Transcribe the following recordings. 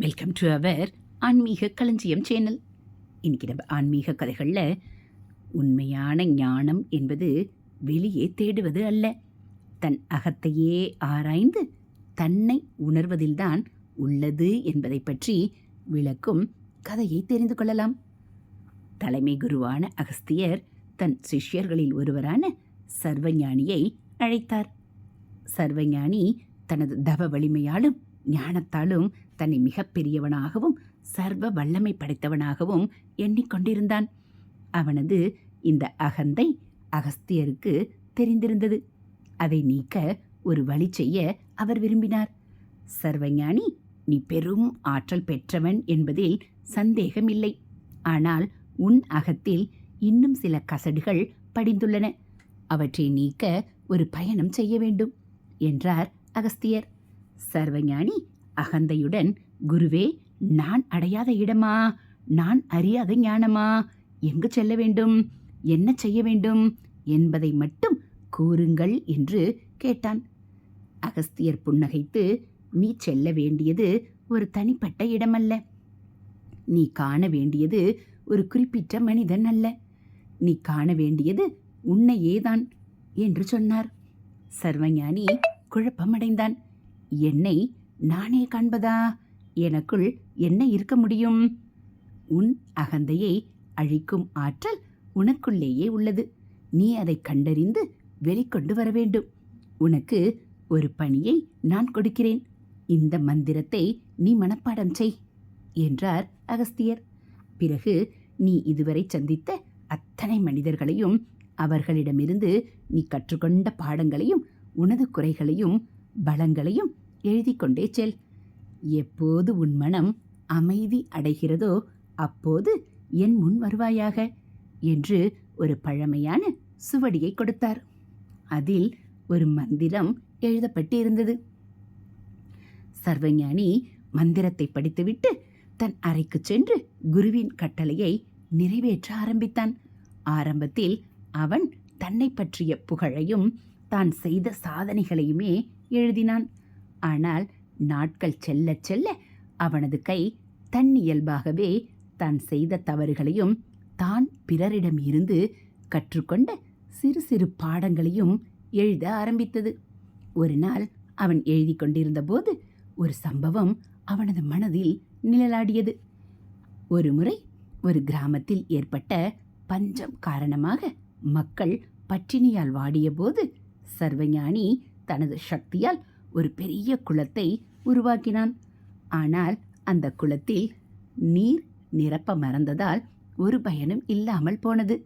Welcome to our ஆன்மீக களஞ்சியம் channel இன்னைக்கு நம்ம ஆன்மீக கதைகளில் உண்மையான ஞானம் என்பது வெளியே தேடுவது அல்ல. தன் அகத்தையே ஆராய்ந்து தன்னை உணர்வதில்தான் உள்ளது என்பதை பற்றி விளக்கும் கதையை தெரிந்து கொள்ளலாம். தலைமை குருவான அகஸ்தியர் தன் சிஷ்யர்களில் ஒருவரான சர்வஞானியை அழைத்தார். சர்வஞானி தனது தவ வலிமையாலும் ஞானத்தாலும் தன்னை மிகப்பெரியவனாகவும் சர்வ வல்லமை படைத்தவனாகவும் எண்ணிக்கொண்டிருந்தான். அவனது இந்த அகந்தை அகஸ்தியருக்கு தெரிந்திருந்தது. அதை நீக்க ஒரு வழி செய்ய அவர் விரும்பினார். சர்வஞானி நீ பெரும் ஆற்றல் பெற்றவன் என்பதில் சந்தேகமில்லை. ஆனால் உன் அகத்தில் இன்னும் சில கசடுகள் படிந்துள்ளன. அவற்றை நீக்க ஒரு பயணம் செய்ய வேண்டும் என்றார் அகஸ்தியர். சர்வஞானி அகந்தையுடன் குருவே நான் அடையாத இடமா? நான் அறியாத ஞானமா? எங்கு செல்ல வேண்டும்? என்ன செய்ய வேண்டும்? என்பதை மட்டும் கூறுங்கள் என்று கேட்டான். அகஸ்தியர் புன்னகைத்து நீ செல்ல வேண்டியது ஒரு தனிப்பட்ட இடமல்ல. நீ காண வேண்டியது ஒரு குறிப்பிட்ட மனிதன் அல்ல. நீ காண வேண்டியது உன்னையேதான் என்று சொன்னார். சர்வஞானி குழப்பமடைந்தான். என்னை நானே காண்பதா? எனக்குள் என்ன இருக்க முடியும்? உன் அகந்தையை அழிக்கும் ஆற்றல் உனக்குள்ளேயே உள்ளது. நீ அதை கண்டறிந்து வெளிக்கொண்டு வர வேண்டும். உனக்கு ஒரு பணியை நான் கொடுக்கிறேன். இந்த மந்திரத்தை நீ மனப்பாடம் செய் என்றார் அகஸ்தியர். பிறகு நீ இதுவரை சந்தித்த அத்தனை மனிதர்களையும் அவர்களிடமிருந்து நீ கற்றுக்கொண்ட பாடங்களையும் உனது குறைகளையும் பலங்களையும் எழுதி கொண்டே செல். எப்போது உன் மனம் அமைதி அடைகிறதோ அப்போது என் முன் வருவாயாக என்று ஒரு பழமையான சுவடியை கொடுத்தார். அதில் ஒரு மந்திரம் எழுதப்பட்டிருந்தது. சர்வஞானி மந்திரத்தை படித்துவிட்டு தன் அறைக்கு சென்று குருவின் கட்டளையை நிறைவேற்ற ஆரம்பித்தான். ஆரம்பத்தில் அவன் தன்னை பற்றிய புகழையும் தான் செய்த சாதனைகளையுமே எழுதினான். ஆனால் நாட்கள் செல்ல செல்ல அவனது கை தன்னியல்பாகவே தான் செய்த தவறுகளையும் தான் பிறரிடம் இருந்து கற்றுக்கொண்ட சிறு சிறு பாடங்களையும் எழுத ஆரம்பித்தது. ஒரு நாள் அவன் எழுதி கொண்டிருந்த போது ஒரு சம்பவம் அவனது மனதில் நிழலாடியது. ஒரு முறை ஒரு கிராமத்தில் ஏற்பட்ட பஞ்சம் காரணமாக மக்கள் பட்டினியால் வாடியபோது சர்வஞானி தனது சக்தியால் ஒரு பெரிய குளத்தை உருவாக்கினான். ஆனால் அந்த குளத்தில் நீர் நிரப்ப மறந்ததால் ஒரு பயனும் இல்லாமல் போனது.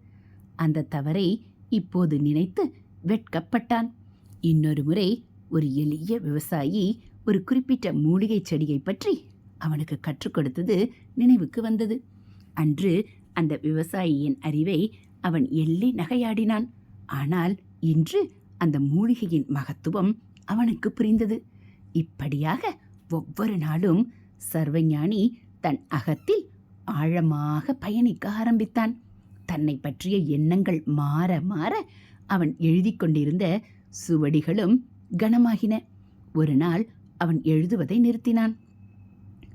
அந்த தவறை இப்போது நினைத்து வெட்கப்பட்டான். இன்னொரு முறை ஒரு எளிய விவசாயி ஒரு குறிப்பிட்ட மூலிகை செடியை பற்றி அவனுக்கு கற்றுக் கொடுத்தது நினைவுக்கு வந்தது. அன்று அந்த விவசாயியின் அறிவை அவன் எள்ளி நகையாடினான். ஆனால் இன்று அந்த மூலிகையின் மகத்துவம் அவனுக்கு புரிந்தது. இப்படியாக ஒவ்வொரு நாளும் சர்வஞானி தன் அகத்தில் ஆழமாக பயணிக்க ஆரம்பித்தான். தன்னை பற்றிய எண்ணங்கள் மாற மாற அவன் எழுதி கொண்டிருந்த சுவடிகளும் கனமாகின. ஒரு நாள் அவன் எழுதுவதை நிறுத்தினான்.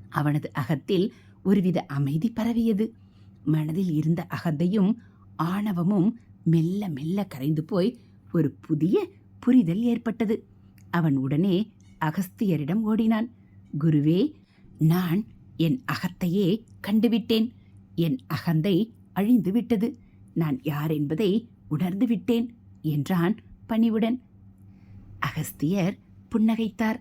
அவனது அகத்தில் ஒருவித அமைதி பரவியது. மனதில் இருந்த அகந்தையும் ஆணவமும் மெல்ல மெல்ல கரைந்து போய் ஒரு புதிய புரிதல் ஏற்பட்டது. அவன் உடனே அகஸ்தியரிடம் ஓடினான். குருவே நான் என் அகத்தையே கண்டுவிட்டேன். என் அகந்தை அழிந்து விட்டது. நான் யார் என்பதை உணர்ந்து விட்டேன் என்றான் பணிவுடன். அகஸ்தியர் புன்னகைத்தார்.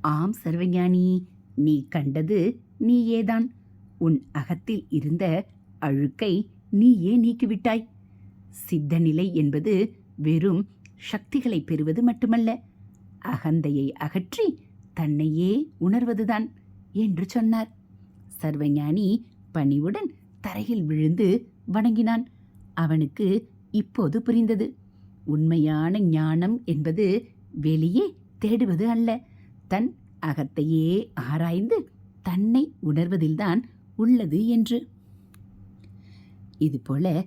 ஆம் சர்வஞானி நீ கண்டது நீயேதான். உன் அகத்தில் இருந்த அழுக்கை நீயே நீக்கிவிட்டாய். சித்தநிலை என்பது வெறும் சக்திகளை பெறுவது மட்டுமல்ல. அகந்தையை அகற்றி தன்னையே உணர்வதுதான் என்று சொன்னார். சர்வஞானி பணிவுடன் தரையில் விழுந்து வணங்கினான். அவனுக்கு இப்போது புரிந்தது. உண்மையான ஞானம் என்பது வெளியே தேடுவது அல்ல. தன் அகத்தையே ஆராய்ந்து தன்னை உணர்வதில்தான் உள்ளது என்று. இதுபோல